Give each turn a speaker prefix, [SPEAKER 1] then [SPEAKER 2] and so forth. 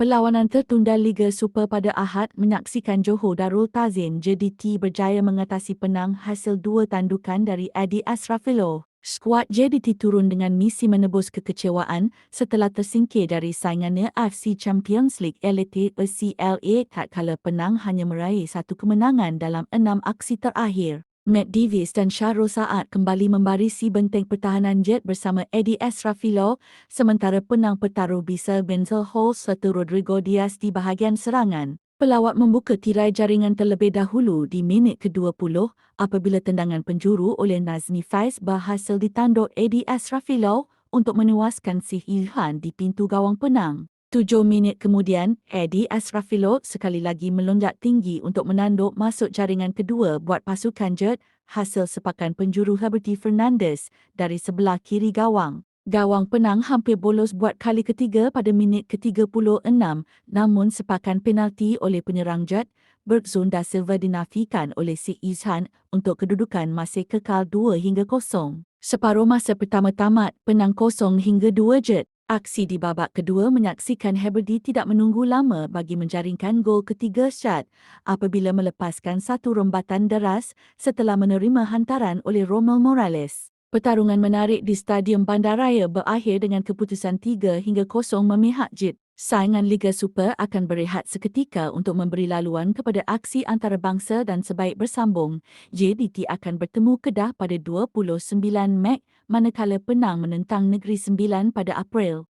[SPEAKER 1] Perlawanan tertunda Liga Super pada Ahad menyaksikan Johor Darul Tazin JDT berjaya mengatasi penang hasil dua tandukan dari Adi Asrafilo. Skuad JDT turun dengan misi menebus kekecewaan setelah tersingkir dari saingannya AFC Champions League Elite CLA tatkala penang hanya meraih satu kemenangan dalam enam aksi terakhir. Matt Davis dan Syahrul Saad kembali membarisi benteng pertahanan Jet bersama Eddie Esrafilo sementara penang petaruh Bisa Benzel Hall serta Rodrigo Diaz di bahagian serangan. Pelawat membuka tirai jaringan terlebih dahulu di minit ke-20 apabila tendangan penjuru oleh Nazmi Faiz berhasil ditanduk Eddie Asrafilo untuk menewaskan si Ilhan di pintu gawang penang. Tujuh minit kemudian, Eddie Asrafilo sekali lagi melonjak tinggi untuk menanduk masuk jaringan kedua buat pasukan Jet hasil sepakan penjuru Heberty Fernandez dari sebelah kiri gawang. Gawang penang hampir bolos buat kali ketiga pada minit ke-36 namun sepakan penalti oleh penyerang Jet, Bergzon da Silva dinafikan oleh si Izhan untuk kedudukan masih kekal 2 hingga 0. Separuh masa pertama tamat, penang kosong hingga 2 Jet. Aksi di babak kedua menyaksikan Heberdy tidak menunggu lama bagi menjaringkan gol ketiga Syad apabila melepaskan satu rombatan deras setelah menerima hantaran oleh Romel Morales. Pertarungan menarik di Stadium Bandaraya berakhir dengan keputusan 3 hingga 0 memihak JIT. Saingan Liga Super akan berehat seketika untuk memberi laluan kepada aksi antarabangsa dan sebaik bersambung. JDT akan bertemu Kedah pada 29 Mei manakala Penang menentang Negeri Sembilan pada April.